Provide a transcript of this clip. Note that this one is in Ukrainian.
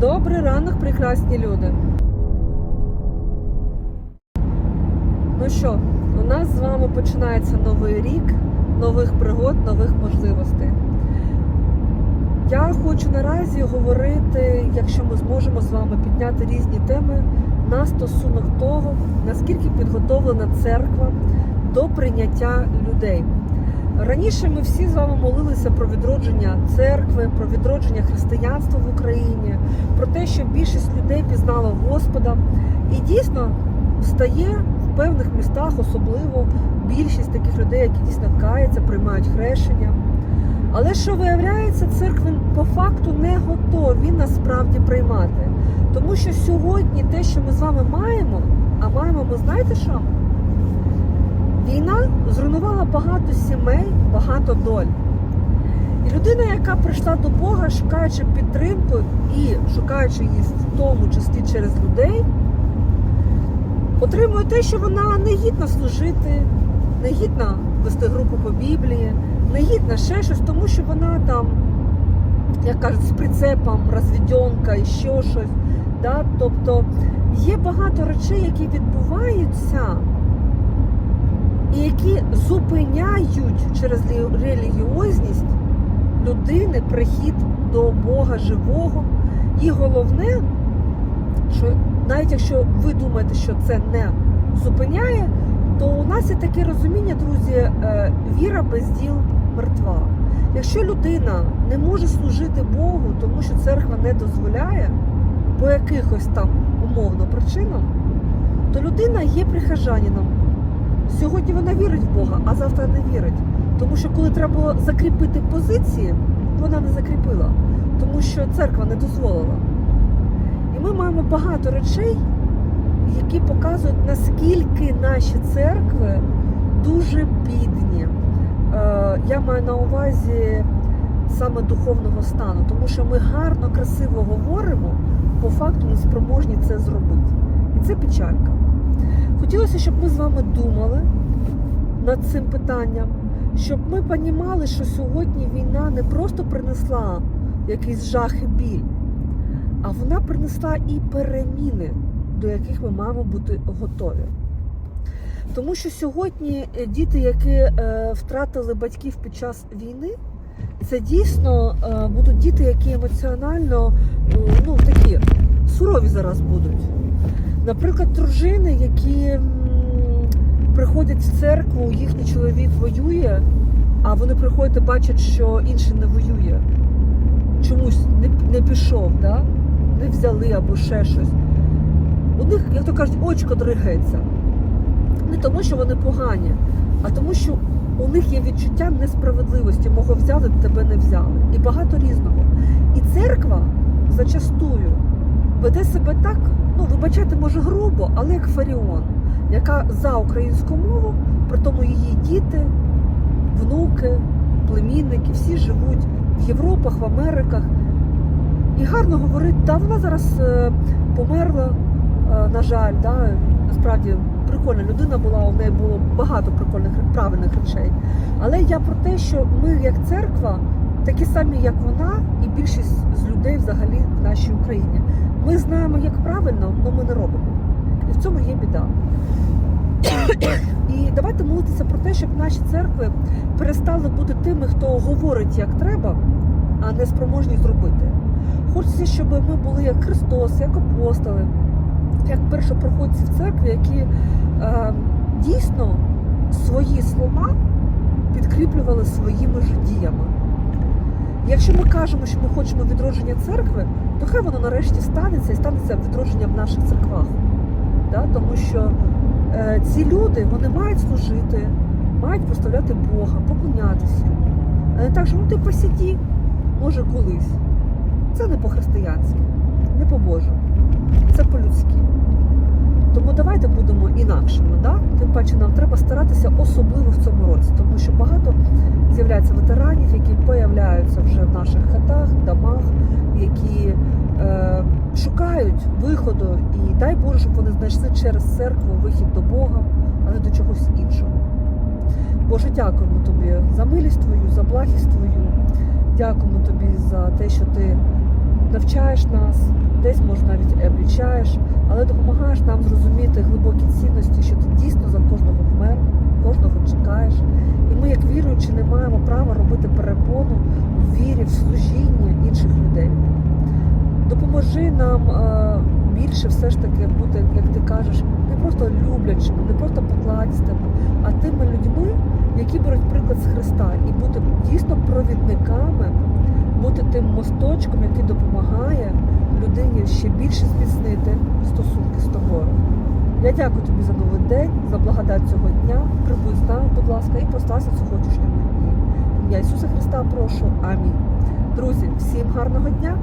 Добрий ранок, прекрасні люди. Ну що, у нас з вами починається новий рік, нових пригод, нових можливостей. Я хочу наразі говорити, якщо ми зможемо з вами підняти різні теми на стосунок того, наскільки підготовлена церква до прийняття людей. Раніше ми всі з вами молилися про відродження церкви, про відродження християнства в Україні, про те, що більшість людей пізнала Господа. І дійсно стає в певних містах, особливо більшість таких людей, які дійсно каються, приймають хрещення. Але що виявляється, церкви по факту не готові насправді приймати. Тому що сьогодні те, що ми з вами маємо, а маємо ми знаєте що? Війна зруйнувала багато сімей, багато доль. І людина, яка прийшла до Бога, шукаючи підтримку і шукаючи її в тому числі через людей, отримує те, що вона не гідна служити, не гідна вести групу по Біблії, не гідна ще щось, тому що вона там, як кажуть, з прицепом, розвідьонка і що щось. Да? Тобто є багато речей, які відбуваються і які зупиняють через релігіозність людини прихід до Бога живого. І головне, що навіть якщо ви думаєте, що це не зупиняє, то у нас є таке розуміння, друзі, е, віра без діл мертва. Якщо людина не може служити Богу, тому що церква не дозволяє по якихось там умовно причинам, то людина є прихожанином. Сьогодні вона вірить в Бога, а завтра не вірить. Тому що коли треба було закріпити позиції, вона не закріпила, тому що церква не дозволила. І ми маємо багато речей, які показують, наскільки наші церкви дуже бідні. Е, Я маю на увазі саме духовного стану, тому що ми гарно, красиво говоримо, по факту не спроможні це зробити. І це печалька. Хотілося, щоб ми з вами думали над цим питанням, щоб ми розуміли, що сьогодні війна не просто принесла якийсь жах і біль, а вона принесла і переміни, до яких ми маємо бути готові. Тому що сьогодні е, діти, які е, втратили батьків під час війни, це дійсно е, будуть діти, які емоціонально ну, такі сурові зараз будуть. Наприклад, дружини, які приходять в церкву, їхній чоловік воює, а вони приходять і бачать, що інший не воює. Чомусь не, не пішов, да? не взяли або ще щось. У них, як то кажуть, очко дригається. Не тому, що вони погані, а тому, що у них є відчуття несправедливості. Мого взяли, тебе не взяли. І багато різного. І церква зачастую веде себе так, ну вибачайте, може грубо, але як Фаріон, яка за українську мову, при тому її діти, внуки, племінники, всі живуть в Європах, в Америках. І гарно говорить, та вона зараз е, померла, е, на жаль, да, насправді прикольна людина була, у неї було багато прикольних правильних речей. Але я про те, що ми, як церква, такі самі, як вона, і більшість з людей взагалі в нашій Україні. Ми знаємо, як правильно, але ми не робимо. І в цьому є біда. І давайте молитися про те, щоб наші церкви перестали бути тими, хто говорить як треба, а не спроможні зробити. Хочеться, щоб ми були як Христос, як апостоли, як першопроходці в церкві, які е, дійсно свої слова підкріплювали своїми ж діями. Якщо ми кажемо, що ми хочемо відродження церкви, то хай воно нарешті станеться і станеться відродження в наших церквах. Да? Тому що е, ці люди вони мають служити, мають проставляти Бога, поклонятися. А не так, що ну ти посиді, може колись. Це не по-християнськи, не по-божому. Це по-людськи. Тому давайте будемо інакшими. Да? Тим паче нам треба старатися особливо в цьому році, тому що багато з'являється ветеранів, які появляються вже в наших хатах, домах, які е, шукають виходу. І дай Боже, щоб вони знайшли через церкву вихід до Бога, а не до чогось іншого. Боже, дякуємо тобі за милість твою, за благість твою. Дякуємо тобі за те, що ти навчаєш нас, десь може навіть і облічаєш, але допомагаєш нам зрозуміти глибокі цінності, що ти дійсно за кожного вмер, кожного чекаєш. І ми, як віруючі, не маємо права робити перепону в вірі, в служіння інших людей. Допоможи нам е, більше все ж таки бути, як ти кажеш, не просто люблячими, не просто покладістими, а тими людьми, які беруть приклад з Христа, і бути дійсно провідниками, бути тим мосточком, який допомагає людині ще більше зміцнити стосунки з тобою. Я дякую тобі за новий день, за благодать цього дня. Прибудь з нами, будь ласка, і постався сьогоднішньому дні. Ім'я Ісуса Христа прошу. Амінь. Друзі, всім гарного дня!